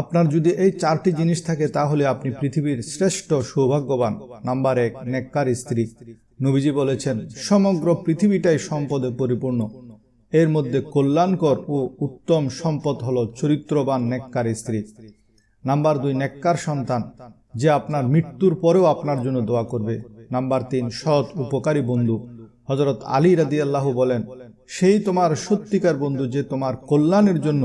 আপনার যদি এই চারটি জিনিস থাকে, তাহলে আপনি পৃথিবীর শ্রেষ্ঠ সৌভাগ্যবান। নাম্বার এক, নেককার স্ত্রী। নবীজি বলেছেন, সমগ্র পৃথিবীটাই সম্পদে পরিপূর্ণ। এর মধ্যে কল্যাণকর ও উত্তম সম্পদ হল চরিত্রবান নেককার স্ত্রী। নাম্বার দুই, নেককার সন্তান, যে আপনার মৃত্যুর পরেও আপনার জন্য দোয়া করবে। নাম্বার তিন, সৎ, উপকারী বন্ধু। হজরত আলী রাদি আল্লাহ বলেন, সেই তোমার সত্যিকার বন্ধু যে তোমার কল্যাণের জন্য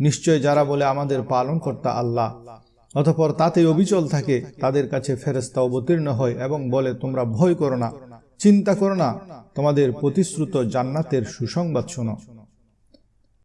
নিশ্চয় যারা বলে আমাদের পালন কর্তা আল্লাহ। অতপর তাতে অবিচল থাকে, তাদের কাছে ফেরেস্তা অবতীর্ণ হয় এবং বলে, তোমরা ভয় করো না, চিন্তা করো না, তোমাদের প্রতিশ্রুত জান্নাতের সুসংবাদ শোনো।